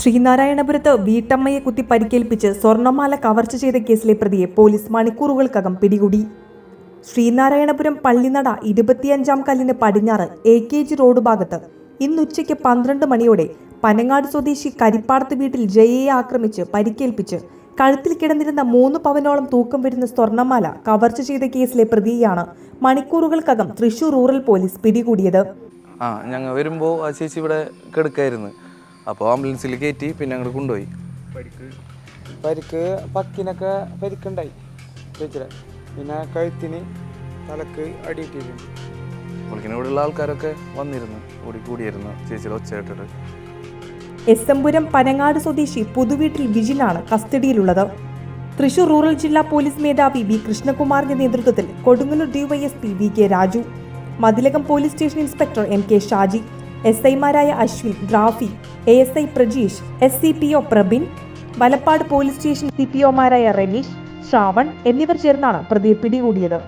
ശ്രീനാരായണപുരത്ത് വീട്ടമ്മയെ കുത്തി പരിക്കേൽപ്പിച്ച് സ്വർണമാല കവർച്ച ചെയ്ത കേസിലെ പ്രതിയെ പോലീസ് മണിക്കൂറുകൾക്കകം പിടികൂടി. ശ്രീനാരായണപുരം പള്ളിനട ഇരുപത്തിയഞ്ചാം കല്ലിന് പടിഞ്ഞാറ് എ കെ ജി റോഡ് ഭാഗത്ത് ഇന്നുച്ചയ്ക്ക് പന്ത്രണ്ട് മണിയോടെ പനങ്ങാട് സ്വദേശി കരിപ്പാടത്ത് വീട്ടിൽ ജയയെ ആക്രമിച്ച് പരിക്കേൽപ്പിച്ച് കഴുത്തിൽ കിടന്നിരുന്ന മൂന്ന് പവനോളം തൂക്കം വരുന്ന സ്വർണമാല കവർച്ച ചെയ്ത കേസിലെ പ്രതിയെയാണ് മണിക്കൂറുകൾക്കകം തൃശൂർ റൂറൽ പോലീസ് പിടികൂടിയത്. ആ ഞങ്ങൾ വരുമ്പോൾ ആ ചേച്ചി ഇവിടെ കിടക്കായിരുന്നു. അപ്പോൾ ആംബുലൻസിൽ കയറ്റി പിന്നെ അങ്ങോട്ട് കൊണ്ടുപോയി. പരിക്ക്. പരിക്ക് പക്കിനൊക്കെ പരിക്കുണ്ടായി. പിന്നെ കഴുത്തിന് തലക്ക് അടിയിട്ടിട്ടുണ്ട് പുള്ളിക്കിന് ഇവിടെയുള്ള ആൾക്കാരൊക്കെ വന്നിരുന്നു. കൂടി കൂടിയിരുന്നു ചേച്ചിയുടെ ഒച്ച കേട്ടിട്ട് എസ് എംപുരം പനങ്ങാട് സ്വദേശി പുതുവീട്ടിൽ വിജിലാണ് കസ്റ്റഡിയിലുള്ളത്. തൃശൂർ റൂറൽ ജില്ലാ പോലീസ് മേധാവി വി കൃഷ്ണകുമാറിന്റെ നേതൃത്വത്തിൽ Kodungallur DYSP V K Raju. Mathilakam police station inspector M K Shaji. S ഐമാരായ Ashwin Rafi A S I Prajeesh S C P O Prabin Valappad police station C P ഒമാരായ Raneesh Shravan എന്നിവർ ചേർന്നാണ് പ്രതിയെ പിടികൂടിയത്.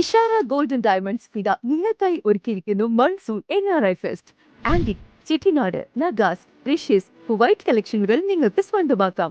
Ishara golden diamonds ഇത നിങ്ങൾക്കായി ഒരുക്കിയിരിക്കുന്നു monsoon N R I fest. Antique Chettinad നഗാസ് റിഷ്യസ് white കളക്ഷനുകൾ നിങ്ങൾക്ക് സ്വന്തമാക്കാം.